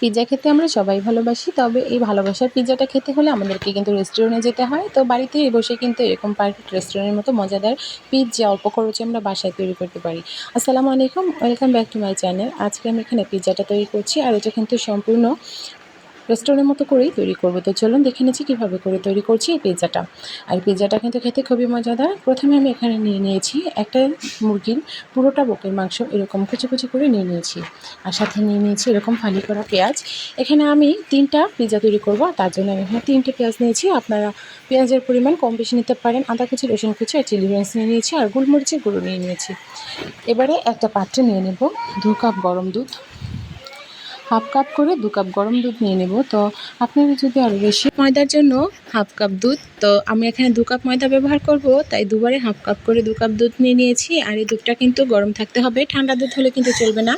Pizza খেতে আমরা সবাই ভালোবাসি, তবে এই ভালোবাসার পিৎজাটা খেতে হলে আমাদেরকে কিন্তু রেস্টুরেন্টে যেতে হয়। তো বাড়িতে বসে কিন্তু এরকম পারফেক্ট রেস্টুরেন্টের মতো মজাদার পিৎজা অল্প খরচে আমরা বাসায় তৈরি করতে পারি। আসসালামু আলাইকুম, welcome back to my channel. আজকে আমি এখানে পিৎজাটা তৈরি করছি আর এটা কিন্তু সম্পূর্ণ রেস্টুরেন্টের মতো করেই তৈরি করব। তো চলুন দেখে নিচ্ছি কীভাবে করে তৈরি করছি এই পিৎজাটা। আর পিৎজাটা কিন্তু খেতে খুবই মজাদার। প্রথমে আমি এখানে নিয়ে নিয়েছি একটা মুরগির পুরোটা বুকের মাংস এরকম কুচি কুচি করে নিয়ে নিয়েছি। আর সাথে নিয়ে নিয়েছি এরকম ফালি করা পেঁয়াজ। এখানে আমি তিনটা পিৎজা তৈরি করব। তার জন্য আমি এখানে তিনটে পেঁয়াজ নিয়েছি। আপনারা পেঁয়াজের পরিমাণ কম বেশি নিতে পারেন। আদা কুচি, রসুন কুচি আর চিলি ফ্লেক্স নিয়ে নিয়েছি। আর গোলমরিচের গুঁড়ো নিয়ে নিয়েছি। এবারে একটা পাত্রে নিয়ে নেব। দু কাপ গরম দুধ। হাফ কাপ করে দু কাপ গরম দুধ নিয়ে নেব। তো আপনারা যদি আরও বেশি ময়দার জন্য হাফ কাপ দুধ, তো আমি এখানে দু কাপ ময়দা ব্যবহার করব, তাই দুবারে হাফ কাপ করে দু কাপ দুধ নিয়ে নিয়েছি। আর এই দুধটা কিন্তু গরম থাকতে হবে, ঠান্ডা দুধ হলে কিন্তু চলবে না।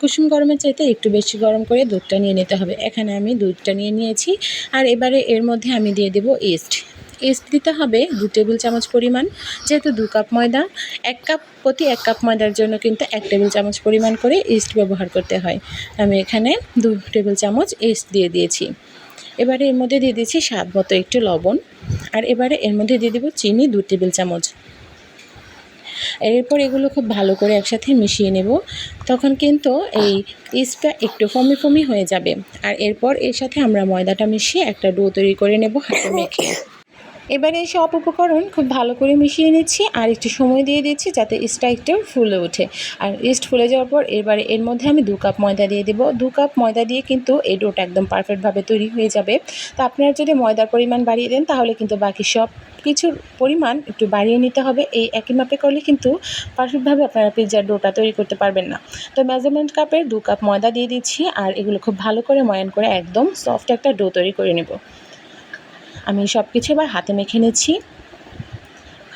কুসুম গরমের চাইতে একটু বেশি গরম করে দুধটা নিয়ে নিতে হবে। এখানে আমি দুধটা নিয়ে নিয়েছি। আর এবারে এর মধ্যে আমি দিয়ে দেবো ইস্ট। ইস্ট দিতে হবে দু টেবিল চামচ পরিমাণ, যেহেতু দু কাপ ময়দা। এক কাপ প্রতি এক কাপ ময়দার জন্য কিন্তু এক টেবিল চামচ পরিমাণ করে ইস্ট ব্যবহার করতে হয়। আমি এখানে দু টেবিল চামচ ইস্ট দিয়ে দিয়েছি। এবারে এর মধ্যে দিয়ে দিয়েছি স্বাদ মতো একটু লবণ, আর এবারে এর মধ্যে দিয়ে দেবো চিনি দু টেবিল চামচ। এরপর এগুলো খুব ভালো করে একসাথে মিশিয়ে নেব। তখন কিন্তু এই ইস্টটা একটু ফমি ফমি হয়ে যাবে। আর এরপর এর সাথে আমরা ময়দাটা মিশিয়ে একটা ডো তৈরি করে নেব হাতে মেখে। এবারে এই সব উপকরণ খুব ভালো করে মিশিয়ে নিচ্ছি আর একটু সময় দিয়ে দিচ্ছি যাতে ইস্টটা একটু ফুলে ওঠে। আর ইস্ট ফুলে যাওয়ার পর এবারে এর মধ্যে আমি দু কাপ ময়দা দিয়ে দেবো। দু কাপ ময়দা দিয়ে কিন্তু এই ডোটা একদম পারফেক্টভাবে তৈরি হয়ে যাবে। তো আপনারা যদি ময়দার পরিমাণ বাড়িয়ে দেন, তাহলে কিন্তু বাকি সব কিছুর পরিমাণ একটু বাড়িয়ে নিতে হবে। এই একই মাপে করলে কিন্তু পারফেক্টভাবে আপনারা পিৎজার ডোটা তৈরি করতে পারবেন না। তো মেজারমেন্ট কাপের দু কাপ ময়দা দিয়ে দিচ্ছি আর এগুলো খুব ভালো করে ময়ান করে একদম সফট একটা ডো তৈরি করে নেব। আমি সব কিছু এবার হাতে মেখে নিচ্ছি।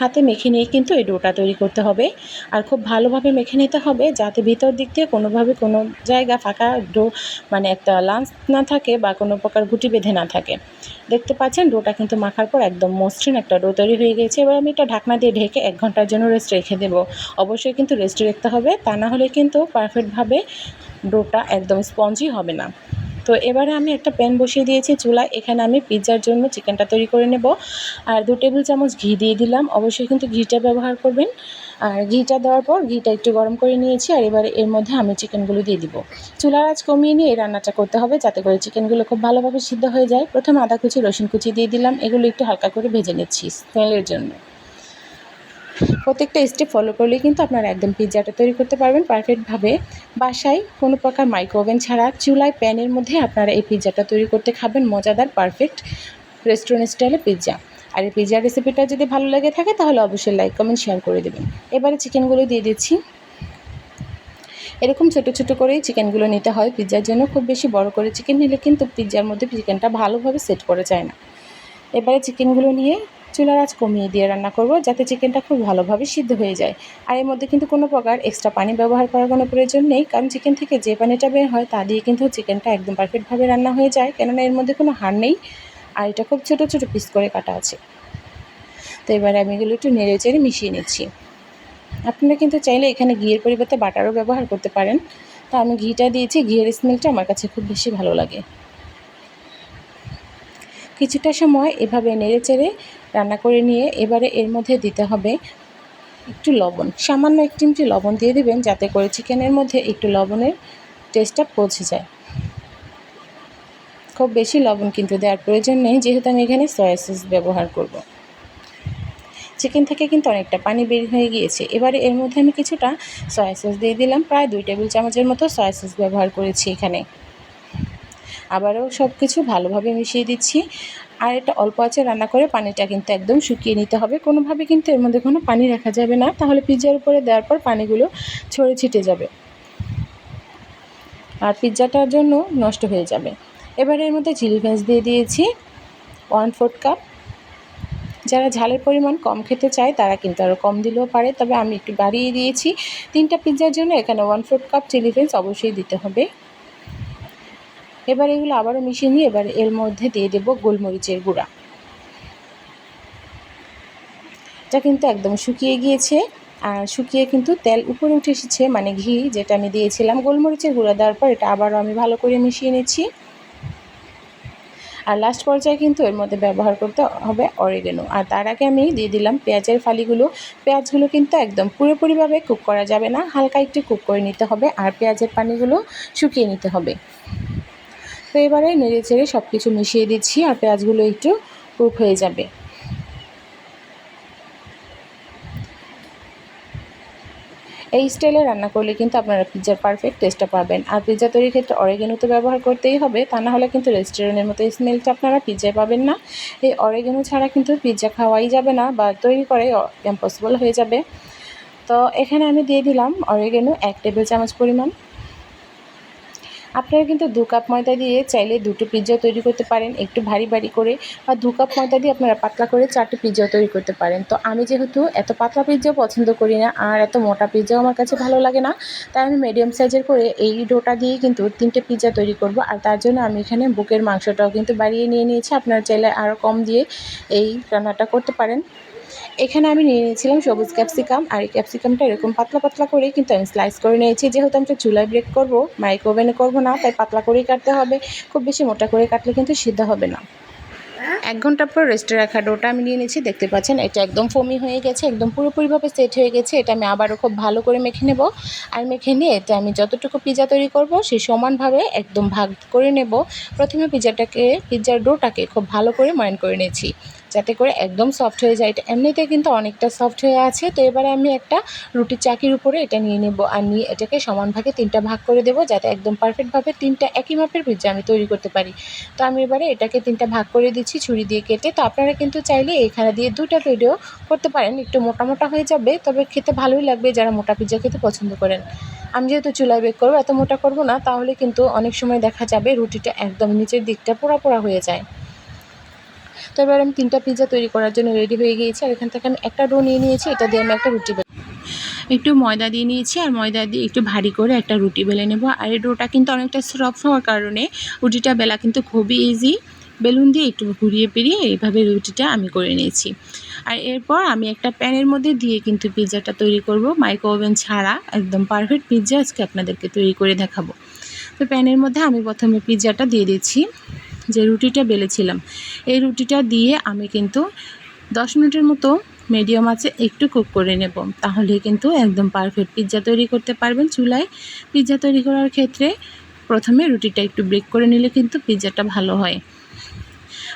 হাতে মেখে নিয়ে কিন্তু এই ডোটা তৈরি করতে হবে। আর খুব ভালোভাবে মেখে নিতে হবে যাতে ভিতর দিক দিয়ে কোনোভাবে কোনো জায়গা ফাঁকা ডো মানে একটা লাঞ্চ না থাকে বা কোনো প্রকার গুটি বেঁধে না থাকে। দেখতে পাচ্ছেন ডোটা কিন্তু মাখার পর একদম মসৃণ একটা ডো তৈরি হয়ে গেছে এবার আমি এটা ঢাকনা দিয়ে ঢেকে এক ঘণ্টার জন্য রেস্ট রেখে দেবো। অবশ্যই কিন্তু রেস্টে রাখতে হবে। তা না হলে কিন্তু পারফেক্টভাবে ডোটা একদম স্পঞ্জি হবে না। তো এবারে আমি একটা প্যান বসিয়ে দিয়েছি চুলায়। এখানে আমি পিৎজার জন্য চিকেনটা তৈরি করে নেব। আর দু টেবিল চামচ ঘি দিয়ে দিলাম। অবশ্যই কিন্তু ঘিটা ব্যবহার করবেন। আর ঘিটা দেওয়ার পর ঘিটা একটু গরম করে নিয়েছি আর এবারে এর মধ্যে আমি চিকেনগুলো দিয়ে দিব। চুলার আঁচ কমিয়ে নিয়ে এই রান্নাটা করতে হবে যাতে করে চিকেনগুলো খুব ভালোভাবে সিদ্ধ হয়ে যায়। প্রথমে আদা কুচি, রসুন কুচি দিয়ে দিলাম। এগুলো একটু হালকা করে ভেজে নিচ্ছি স্মেলের জন্য। প্রত্যেকটা স্টেপ ফলো করলেই কিন্তু আপনারা একদম পিৎজাটা তৈরি করতে পারবেন পারফেক্টভাবে বাসায় কোনো প্রকার মাইক্রো ওভেন ছাড়া চুলায় প্যানের মধ্যে আপনারা এই পিৎজাটা তৈরি করতে খাবেন। মজাদার পারফেক্ট রেস্টুরেন্ট স্টাইলে পিৎজা আর এই পিৎজার রেসিপিটা যদি ভালো লেগে থাকে, তাহলে অবশ্যই লাইক কমেন্ট শেয়ার করে দেবেন। এবারে চিকেনগুলো দিয়ে দিচ্ছি। এরকম ছোটো ছোটো করেই চিকেনগুলো নিতে হয়। পিৎজার জন্য খুব বেশি বড় করে চিকেন নিলে কিন্তু পিৎজার মধ্যে চিকেনটা ভালোভাবে সেট করা যায় না। এবারে চিকেনগুলো নিয়ে চুলার আঁচ কমিয়ে দিয়ে রান্না করব, যাতে চিকেনটা খুব ভালোভাবে সিদ্ধ হয়ে যায়। আর এর মধ্যে কিন্তু কোনো প্রকার এক্সট্রা পানি ব্যবহার করার কোনো প্রয়োজন নেই, কারণ চিকেন থেকে যে পানিটা বের হয়, তা দিয়ে কিন্তু চিকেনটা একদম পারফেক্টভাবে রান্না হয়ে যায়, কেননা এর মধ্যে কোনো হাড় নেই। আর এটা খুব ছোটো ছোটো পিস করে কাটা আছে। তো এবারে আমি এগুলো একটু নেড়ে চেড়ে মিশিয়ে নিচ্ছি। আপনারা কিন্তু চাইলে এখানে ঘিয়ের পরিবর্তে বাটারও ব্যবহার করতে পারেন। তা আমি ঘিটা দিয়েছি, ঘিয়ের স্মেলটা আমার কাছে খুব বেশি ভালো লাগে। কিছুটা সময় এভাবে নেড়ে চেড়ে রান্না করে নিয়ে এবারে এর মধ্যে দিতে হবে একটু লবণ। সামান্য একটু চিমটি লবণ দিয়ে দেবেন যাতে করে চিকেনের মধ্যে একটু লবণের টেস্টটা পৌঁছে যায়। খুব বেশি লবণ কিন্তু দেওয়ার প্রয়োজন নেই, যেহেতু আমি এখানে সয়া সস ব্যবহার করব। চিকেন থেকে কিন্তু অনেকটা পানি বের হয়ে গিয়েছে। এবারে এর মধ্যে আমি কিছুটা সয়া সস দিয়ে দিলাম। প্রায় দুই টেবিল চামচের মতো সয়া সস ব্যবহার করেছি এখানে। আবারও সব কিছু ভালোভাবে মিশিয়ে দিচ্ছি। আর এটা অল্প আছে রান্না করে পানিটা কিন্তু একদম শুকিয়ে নিতে হবে। কোনোভাবে কিন্তু এর মধ্যে কোনো পানি রাখা যাবে না। তাহলে পিৎজার উপরে দেওয়ার পর পানিগুলো ছড়ে ছিটে যাবে। আর পিৎজাটার জন্য নষ্ট হয়ে যাবে। এবারে এর মধ্যে চিলি ফ্লেক্স দিয়ে দিয়েছি। One fourth cup. যারা ঝালের পরিমাণ কম খেতে চায় তারা কিন্তু আরও কম দিলেও পারে। তবে আমি একটু বাড়িয়ে দিয়েছি। তিনটা পিৎজার জন্য এখানে one fourth cup chilli flakes অবশ্যই দিতে হবে। এবার এগুলো আবারও মিশিয়ে নিয়ে এবার এর মধ্যে দিয়ে দেবো গোলমরিচের গুঁড়া। এটা কিন্তু একদম শুকিয়ে গিয়েছে আর শুকিয়ে কিন্তু তেল উপরে উঠে এসেছে মানে ঘি যেটা আমি দিয়েছিলাম গোলমরিচের গুঁড়া দেওয়ার পর এটা আবারও আমি ভালো করে মিশিয়ে নিচ্ছি। আর লাস্ট পর্যায়ে কিন্তু এর মধ্যে ব্যবহার করতে হবে অরেগেনো আর তার আগে আমি দিয়ে দিলাম পেঁয়াজের ফালিগুলো। পেঁয়াজগুলো কিন্তু একদম পুরোপুরিভাবে কুক করা যাবে না, হালকা একটু কুক করে নিতে হবে আর পেঁয়াজের পানিগুলো শুকিয়ে নিতে হবে। তো এবারে নেড়ে চেড়ে সব কিছু মিশিয়ে দিচ্ছি আর পেঁয়াজগুলো একটু কুক হয়ে যাবে। এই স্টাইলে রান্না করলে কিন্তু আপনারা পিৎজার পারফেক্ট টেস্টটা পাবেন। আর পিৎজা তৈরির ক্ষেত্রে অরেগেনো তো ব্যবহার করতেই হবে, তা না হলে কিন্তু রেস্টুরেন্টের মতো স্মেলটা আপনারা পিৎজায় পাবেন না। এই অরেগেনো ছাড়া কিন্তু পিৎজা খাওয়াই যাবে না বা তৈরি করাই ইম্পসিবল হয়ে যাবে। তো এখানে আমি দিয়ে দিলাম অরেগেনো এক টেবিল চামচ পরিমাণ। আপনারা কিন্তু দু কাপ ময়দা দিয়ে চাইলে দুটো পিৎজা তৈরি করতে পারেন, একটু ভারী ভারী করে, বা দু কাপ ময়দা দিয়ে আপনারা পাতলা করে চারটে পিৎজা তৈরি করতে পারেন। তো আমি যেহেতু এত পাতলা পিৎজাও পছন্দ করি না, আর এত মোটা পিৎজাও আমার কাছে ভালো লাগে না, তাই আমি মিডিয়াম সাইজের করে এই ডোটা দিয়ে কিন্তু তিনটে পিৎজা তৈরি করব। আর তার জন্য আমি এখানে বুকের মাংসটাও কিন্তু বাড়িয়ে নিয়ে নিয়েছি। আপনারা চাইলে আরও কম দিয়ে এই রান্নাটা করতে পারেন। এখানে আমি নিয়ে নিয়েছিলাম সবুজ ক্যাপসিকাম, আর এই ক্যাপসিকামটা এরকম পাতলা পাতলা করেই কিন্তু আমি স্লাইস করে নিয়েছি। যেহেতু আমি চুলায় ব্রেক করব মাইক্রো ওভেনে করব না, তাই পাতলা করেই কাটতে হবে। খুব বেশি মোটা করে কাটলে কিন্তু সিদ্ধ হবে না। এক ঘণ্টা পর রেস্টে রাখা ডোটা আমি নিয়ে নিয়েছি। দেখতে পাচ্ছেন, এটা একদম ফমি হয়ে গেছে, একদম পুরোপুরিভাবে সেট হয়ে গেছে। এটা আমি আবারও খুব ভালো করে মেখে নেব। আর মেখে নিয়ে এটা আমি যতটুকু পিজা তৈরি করব সেই সমানভাবে একদম ভাগ করে নেব। প্রথমে পিজাটাকে পিজার ডোটাকে খুব ভালো করে ময়ন করে নিয়েছি। যাতে করে একদম সফট হয়ে যায়। এটা এমনিতে কিন্তু অনেকটা সফট হয়ে আছে। তো এবারে আমি একটা রুটির চাকির উপরে এটা নিয়ে নেব আর নিয়ে এটাকে সমান ভাগে তিনটা ভাগ করে দেবো যাতে একদম পারফেক্টভাবে তিনটা একই মাপের পিৎজা আমি তৈরি করতে পারি। তো আমি এবারে এটাকে তিনটা ভাগ করে দিচ্ছি ছুরি দিয়ে কেটে। তো আপনারা কিন্তু চাইলে এখানে দিয়ে দুটা তৈরিও করতে পারেন। একটু মোটা মোটা হয়ে যাবে, তবে খেতে ভালোই লাগবে যারা মোটা পিৎজা খেতে পছন্দ করেন। আমি যেহেতু চুলায় বেক করব, এত মোটা করব না, তাহলে কিন্তু অনেক সময় দেখা যাবে রুটিটা একদম নিচের দিকটা পোড়া পোড়া হয়ে যায়। তো এবার আমি তিনটা পিৎজা তৈরি করার জন্য রেডি হয়ে গিয়েছি, আর এখান থেকে আমি একটা ডো নিয়ে নিয়েছি, এটা দিয়ে আমি একটা রুটি একটু ময়দা দিয়ে নিয়েছি, আর ময়দা দিয়ে একটু ভারী করে একটা রুটি বেলে নেব। আর এই ডোটা কিন্তু অনেকটা সফট হওয়ার কারণে রুটিটা বেলা কিন্তু খুবই ইজি বেলুন দিয়ে একটু ঘুরিয়ে পেরিয়ে এইভাবে রুটিটা আমি করে নিয়েছি। আর এরপর আমি একটা প্যানের মধ্যে দিয়ে কিন্তু পিৎজাটা তৈরি করব। মাইক্রো ওভেন ছাড়া একদম পারফেক্ট পিৎজা আজকে আপনাদেরকে তৈরি করে দেখাবো। তো প্যানের মধ্যে আমি প্রথমে পিৎজাটা দিয়ে দিচ্ছি। যে রুটিটা বেলেছিলাম, এই রুটিটা দিয়ে আমি কিন্তু দশ মিনিটের মতো মিডিয়াম আছে একটু কুক করে নেব। তাহলে কিন্তু একদম পারফেক্ট পিৎজা তৈরি করতে পারবেন চুলায়। পিৎজা তৈরি করার ক্ষেত্রে প্রথমে রুটিটা একটু ব্রেক করে নিলে কিন্তু পিৎজাটা ভালো হয়।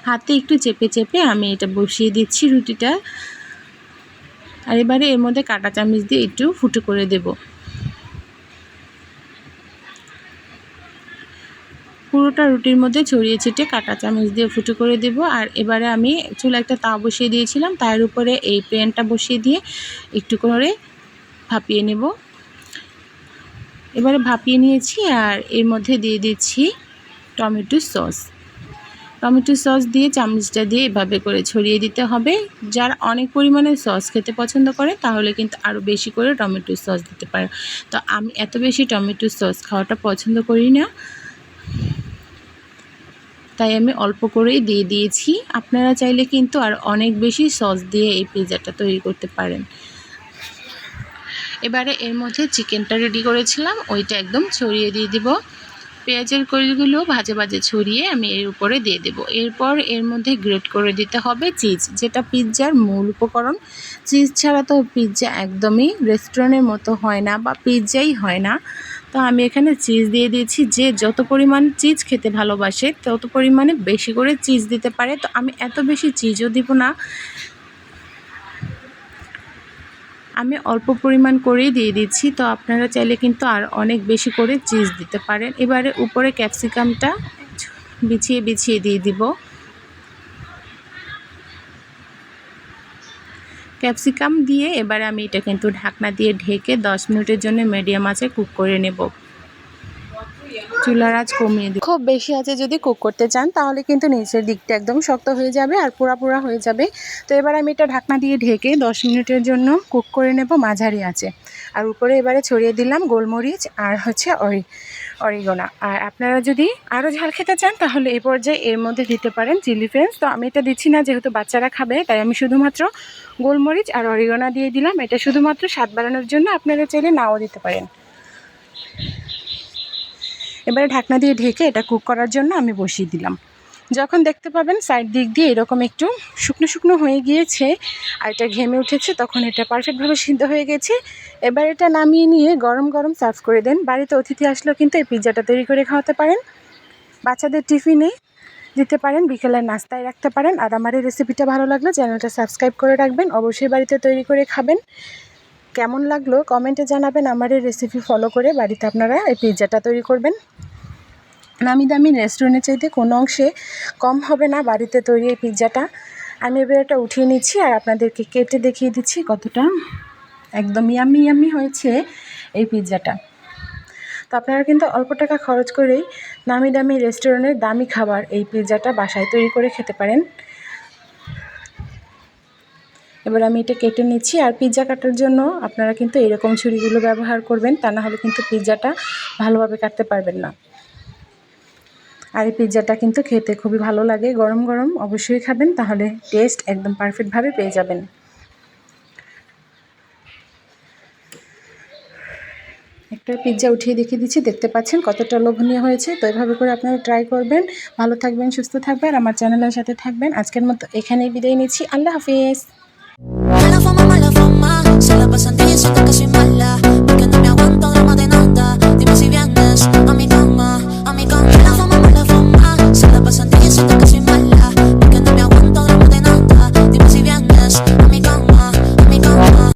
হাতে একটু চেপে চেপে আমি এটা বসিয়ে দিচ্ছি রুটিটা। আর এবারে এর মধ্যে কাটা চামচ দিয়ে একটু ফুটো করে দেবো। পুরোটা রুটির মধ্যে ছড়িয়ে ছিটে কাটা চামচ দিয়ে ফুটো করে দেব। আর এবারে আমি চুলা একটা তা বসিয়ে দিয়েছিলাম। তার উপরে এই প্যানটা বসিয়ে দিয়ে একটু করে ভাপিয়ে নেব। এবারে ভাপিয়ে নিয়েছি আর এর মধ্যে দিয়ে দিচ্ছি টমেটো সস। টমেটো সস দিয়ে চামচটা দিয়ে এভাবে করে ছড়িয়ে দিতে হবে। যারা অনেক পরিমাণে সস খেতে পছন্দ করে, তাহলে কিন্তু আরও বেশি করে টমেটো সস দিতে পারে। তো আমি এত বেশি টমেটো সস খাওয়াটা পছন্দ করি না। তাই আমি অল্প করেই দিয়ে দিয়েছি। আপনারা চাইলে কিন্তু আর অনেক বেশি সস দিয়ে এই পিৎজাটা তৈরি করতে পারেন। এবারে এর মধ্যে চিকেনটা রেডি করেছিলাম, ওইটা একদম ছড়িয়ে দিয়ে দিব। পেঁয়াজের কড়িগুলো ভাজে ভাজে ছড়িয়ে আমি এর উপরে দিয়ে দেব। এরপর এর মধ্যে গ্রেট করে দিতে হবে চিজ যেটা পিৎজার মূল উপকরণ। চিজ ছাড়া তো পিৎজা একদমই রেস্টুরেন্টের মতো হয় না বা পিৎজাই হয় না। তো আমি এখানে চিজ দিয়ে দিয়েছি। যে যত পরিমাণ চিজ খেতে ভালোবাসে, তত পরিমাণে বেশি করে চিজ দিতে পারে। তো আমি এত বেশি চিজও দিব না। আমি অল্প পরিমাণ করেই দিয়ে দিচ্ছি। তো আপনারা চাইলে কিন্তু আর অনেক বেশি করে চিজ দিতে পারেন। এবারে উপরে ক্যাপসিকামটা বিছিয়ে বিছিয়ে দিয়ে দিব। ক্যাপসিকাম দিয়ে এবারে আমি এটা কিন্তু ঢাকনা দিয়ে ঢেকে দশ মিনিটের জন্য মিডিয়াম আঁচে কুক করে নেব। চুলার আঁচ কমিয়ে দিই। খুব বেশি আছে যদি কুক করতে চান, তাহলে কিন্তু নিচের দিকটা একদম শক্ত হয়ে যাবে আর পোড়া পোড়া হয়ে যাবে। তো এবার আমি এটা ঢাকনা দিয়ে ঢেকে দশ মিনিটের জন্য কুক করে নেব, মাঝারি আছে। আর উপরে এবারে ছড়িয়ে দিলাম গোলমরিচ আর হচ্ছে অরি, অরিগোনা। আর আপনারা যদি আরও ঝাল খেতে চান, তাহলে এই পর্যায়ে এর মধ্যে দিতে পারেন চিলি ফ্রেন্স তো আমি এটা দিচ্ছি না, যেহেতু বাচ্চারা খাবে, তাই আমি শুধুমাত্র গোলমরিচ আর অরিগোনা দিয়ে দিলাম। এটা শুধুমাত্র স্বাদ বাড়ানোর জন্য আপনারা চাইলে নাও দিতে পারেন। এবারে ঢাকনা দিয়ে ঢেকে এটা কুক করার জন্য আমি বসিয়ে দিলাম। যখন দেখতে পাবেন সাইড দিক দিয়ে এরকম একটু শুকনো শুকনো হয়ে গিয়েছে আর এটা ঘেমে উঠেছে, তখন এটা পারফেক্টভাবে সিদ্ধ হয়ে গেছে। এবার এটা নামিয়ে নিয়ে গরম গরম সার্ভ করে দেন। বাড়িতে অতিথি আসলেও কিন্তু এই পিৎজাটা তৈরি করে খাওয়াতে পারেন। বাচ্চাদের টিফিনে দিতে পারেন বিকেলের নাস্তায় রাখতে পারেন। আর আমার এই রেসিপিটা ভালো লাগলে চ্যানেলটা সাবস্ক্রাইব করে রাখবেন। অবশ্যই বাড়িতে তৈরি করে খাবেন। কেমন লাগল কমেন্টে জানাবেন, আমার এই রেসিপি ফলো করে বাড়িতে আপনারা এই পিৎজাটা তৈরি করবেন। নামি দামি রেস্টুরেন্টের চাইতে কোনো অংশে কম হবে না বাড়িতে তৈরি এই পিৎজাটা। আমি এবার এটা উঠিয়ে নিচ্ছি আর আপনাদেরকে কেটে দেখিয়ে দিচ্ছি কতটা একদম ইয়ামি ইয়ামি হয়েছে এই পিৎজাটা। তো আপনারা কিন্তু অল্প টাকা খরচ করেই নামি দামি রেস্টুরেন্টের দামি খাবার এই পিৎজাটা বাসায় তৈরি করে খেতে পারেন। এবার আমি এটা কেটে নিচ্ছি আর পিৎজা কাটার জন্য আপনারা কিন্তু এরকম ছুরিগুলো ব্যবহার করবেন, তা না হলে কিন্তু পিৎজাটা ভালোভাবে কাটতে পারবেন না। আর এই পিৎজাটা কিন্তু খেতে খুবই ভালো লাগে, গরম গরম অবশ্যই খাবেন, তাহলে টেস্ট একদম পারফেক্টভাবে পেয়ে যাবেন। একটা পিৎজা উঠিয়ে দেখিয়ে দিচ্ছি, দেখতে পাচ্ছেন কতটা লোভনীয় হয়েছে, তো এভাবে করে আপনারা ট্রাই করবেন। ভালো থাকবেন, সুস্থ থাকবেন আমার চ্যানেলের সাথে থাকবেন। আজকের মতো এখানেই বিদায় নিচ্ছি, আল্লাহ হাফিজ। Mala fama, mala fama, se la pasan diciendo que soy mala, porque no me aguanto drama de nada. Dime si vienes a mi cama, a mi cama. Mala fama, mala fama, se la pasan diciendo que soy